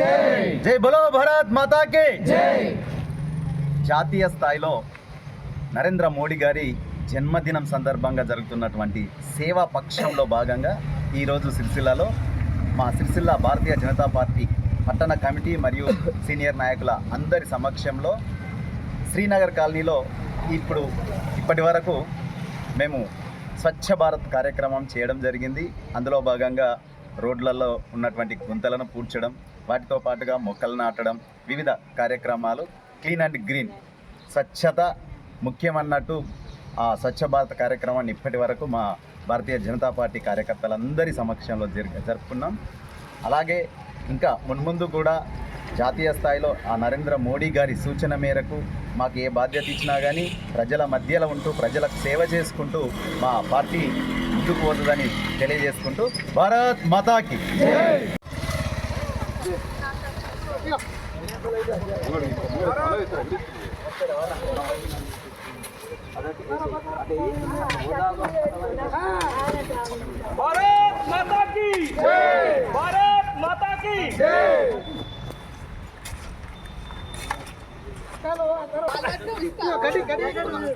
జై. బలో భారత్ మాతాకి జాతీయ స్థాయిలో నరేంద్ర మోడీ గారి జన్మదినం సందర్భంగా జరుగుతున్నటువంటి సేవా పక్షంలో భాగంగా ఈరోజు సిరిసిల్లలో మా సిరిసిల్ల భారతీయ జనతా పార్టీ పట్టణ కమిటీ మరియు సీనియర్ నాయకుల అందరి సమక్షంలో శ్రీనగర్ కాలనీలో ఇప్పుడు ఇప్పటి వరకు మేము స్వచ్ఛ భారత్ కార్యక్రమం చేయడం జరిగింది. అందులో భాగంగా రోడ్లలో ఉన్నటువంటి గుంతలను పూడ్చడం వాటితో పాటుగా మొక్కలు నాటడం వివిధ కార్యక్రమాలు క్లీన్ అండ్ గ్రీన్ స్వచ్ఛత ముఖ్యమన్నట్టు ఆ స్వచ్ఛ భారత్ కార్యక్రమాన్ని ఇప్పటి వరకు మా భారతీయ జనతా పార్టీ కార్యకర్తలందరి సమక్షంలో జరి జరుపుకున్నాం. అలాగే ఇంకా మున్ముందు కూడా జాతీయ స్థాయిలో ఆ నరేంద్ర మోడీ గారి సూచన మేరకు మాకు ఏ బాధ్యత ఇచ్చినా కానీ ప్రజల మధ్యలో ఉంటూ ప్రజలకు సేవ చేసుకుంటూ మా పార్టీ ముందుకు పోతుందని తెలియజేసుకుంటూ భారత్ మాతాకి. ભારત માતા કી ભારત માતા કી ઘડી ઘડી ઘડી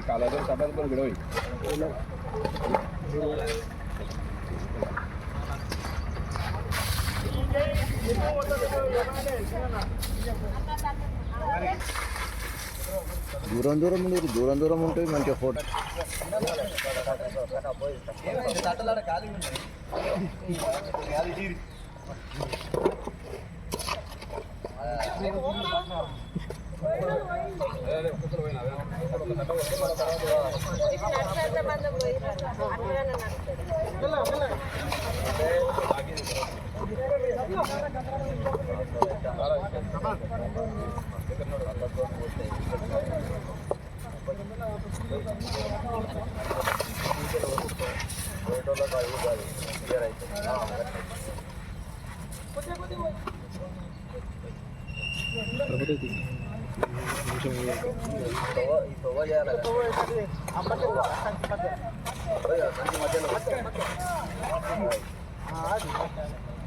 Kalau ada sabar pun gerai. దూరం దూరం ఉండదు దూరం దూరం ఉంటుంది మంచిగా ఫోటో బాగా ఉంటుర్రు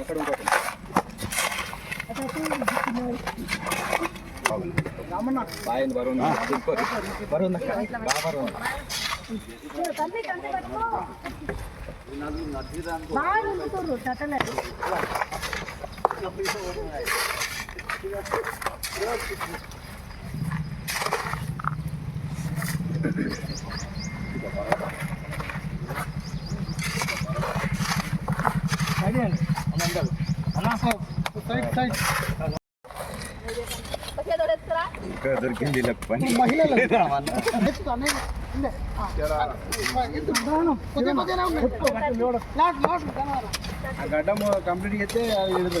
ఇక్కడ దొరికింది వీళ్ళకి పని గడ్డం కంప్లీట్ చేస్తే అది ఎదురు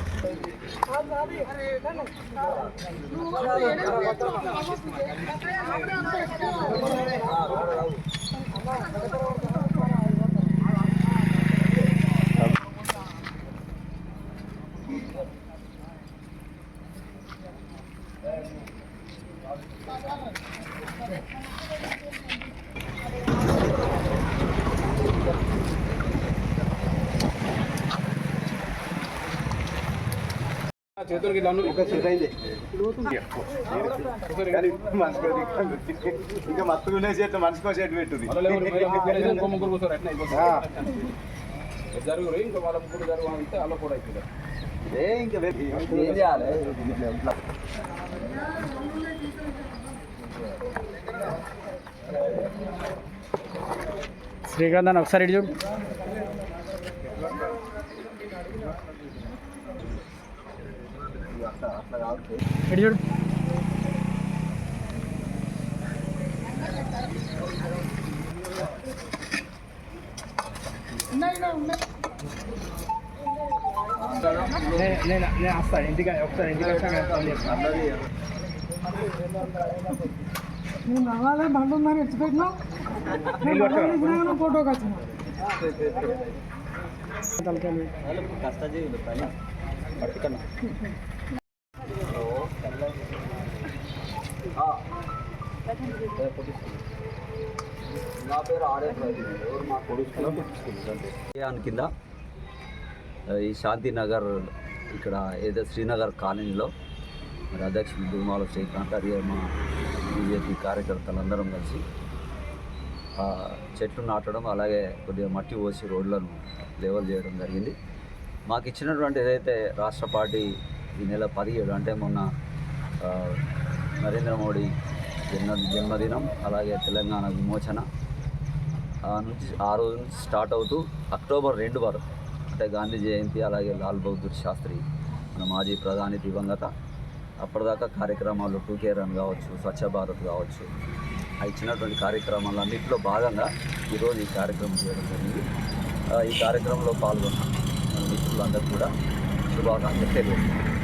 అమ్మ సెట్ అయింది ఇంకా మత్తుగా ఉండే చెట్లు మనిషికో చెట్టు పెట్టుది. ముగ్గురు కూర్చోరు అట్లా జరుగురు? ఇంకా వాళ్ళ ముగ్గురు జరగాలంటే అలా కూడా అవుతుంది ఏ ఇంకా ఏం చేయాలి? శ్రీకాంత్ అని ఒకసారి ఇటు ఇటు చూడు. నేను నేను నేను వస్తాను ఇంటికి ఒకసారి ఇంటికి వచ్చాక నేను రావాలి బండి ఉందని ఎత్తిపెట్టినా? నా పేరు కింద ఈ శాంతినగర్ ఇక్కడ ఏదో శ్రీనగర్ కాలనీలో మరి అధ్యక్షులు దుమాల శ్రీకాంత్ అది మా బీజేపీ కార్యకర్తలందరం కలిసి చెట్లు నాటడం అలాగే కొద్దిగా మట్టి పోసి రోడ్లను లెవెల్ చేయడం జరిగింది. మాకు ఇచ్చినటువంటి ఏదైతే రాష్ట్ర పార్టీ ఈ నెల పదిహేడు అంటే మొన్న నరేంద్ర మోడీ జన్మ జన్మదినం అలాగే తెలంగాణ విమోచన. నుంచి ఆ రోజు నుంచి స్టార్ట్ అవుతూ అక్టోబర్ రెండు వరకు అంటే గాంధీ జయంతి అలాగే లాల్ బహదూర్ శాస్త్రి మన మాజీ ప్రధాని దివంగత. అప్పటిదాకా కార్యక్రమాలు టూకే రన్ కావచ్చు స్వచ్ఛ భారత్ కావచ్చు. ఆ ఇచ్చినటువంటి కార్యక్రమాలన్నింటిలో భాగంగా ఈరోజు ఈ కార్యక్రమం చేయడం జరిగింది. ఈ కార్యక్రమంలో పాల్గొన్న మన మిత్రులందరూ కూడా శుభాకాంక్షలు తెలియజేస్తున్నాను